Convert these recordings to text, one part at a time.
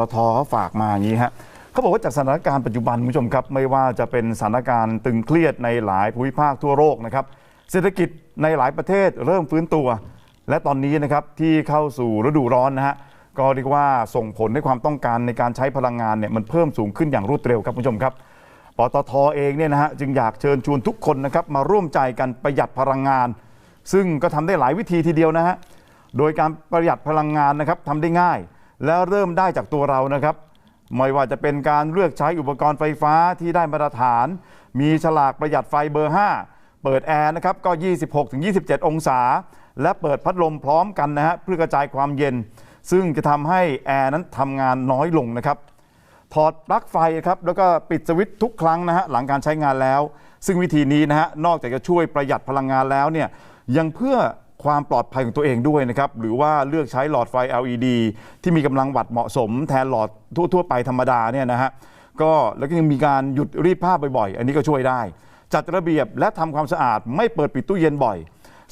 ปตทเขาฝากมาอย่างนี้ฮะเขาบอกว่าจากสถานการณ์ปัจจุบันคุณผู้ชมครับ ไม่ว่าจะเป็นสถานการณ์ตึงเครียดในหลายภูมิภาคทั่วโลกนะครับ เศรษฐกิจในหลายประเทศเริ่มฟื้นตัว และตอนนี้นะครับที่เข้าสู่ฤดูร้อนนะฮะก็เรียกว่าส่งผลให้ความต้องการในการใช้พลังงานเนี่ยมันเพิ่มสูงขึ้นอย่างรวดเร็วครับคุณผู้ชมครับปตทเองเนี่ยนะฮะจึงอยากเชิญชวนทุกคนนะครับมาร่วมใจกันประหยัดพลังงาน ซึ่งก็ทำได้หลายวิธีทีเดียวนะฮะโดยการประหยัดพลังงานนะครับทำได้ง่าย แล้วเริ่มได้จากตัวเรานะครับ ไม่ว่าจะเป็นการเลือกใช้อุปกรณ์ไฟฟ้าที่ได้มาตรฐาน มีฉลากประหยัดไฟเบอร์ 5 เปิดแอร์นะครับก็ 26-27 องศา และเปิดพัดลมพร้อมกันนะฮะเพื่อกระจายความเย็น ซึ่งจะทำให้แอร์นั้นทำงานน้อยลงนะครับถอดปลั๊กไฟครับแล้วก็ปิดสวิตช์ทุกครั้งนะฮะหลังการใช้งานแล้ว ซึ่งวิธีนี้นะฮะนอกจากจะช่วยประหยัดพลังงานแล้วเนี่ยยังเพื่อ ความปลอดภัยของตัวเองด้วยนะครับหรือว่าเลือกใช้หลอดไฟ LED ที่มีกำลังวัตต์เหมาะสม แทนหลอดทั่ว ๆ ไปธรรมดาเนี่ยนะฮะก็แล้วก็ยังมีการหยุดรีดผ้าบ่อยๆ อันนี้ก็ช่วยได้ จัดระเบียบและทำความสะอาดไม่เปิดปิดตู้เย็นบ่อย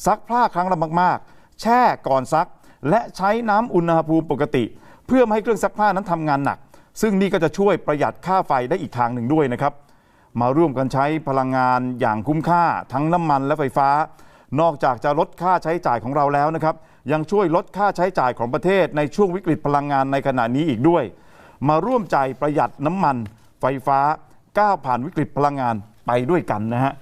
ซักผ้าครั้งละมากๆ แช่ก่อนซัก และใช้น้ำอุณหภูมิปกติ เพื่อไม่ให้เครื่องซักผ้านั้นทำงานหนัก ซึ่งนี่ก็จะช่วยประหยัดค่าไฟได้อีกทางหนึ่งด้วยนะครับมาร่วมกันใช้พลังงานอย่างคุ้มค่าทั้งน้ำมันและไฟฟ้า นอกจากจะลดค่าใช้จ่ายของเราแล้วนะครับ ยังช่วยลดค่าใช้จ่ายของประเทศในช่วงวิกฤตพลังงานในขณะนี้อีกด้วย มาร่วมใจประหยัดน้ำมัน ไฟฟ้าก้าวผ่านวิกฤตพลังงานไปด้วยกันนะฮะ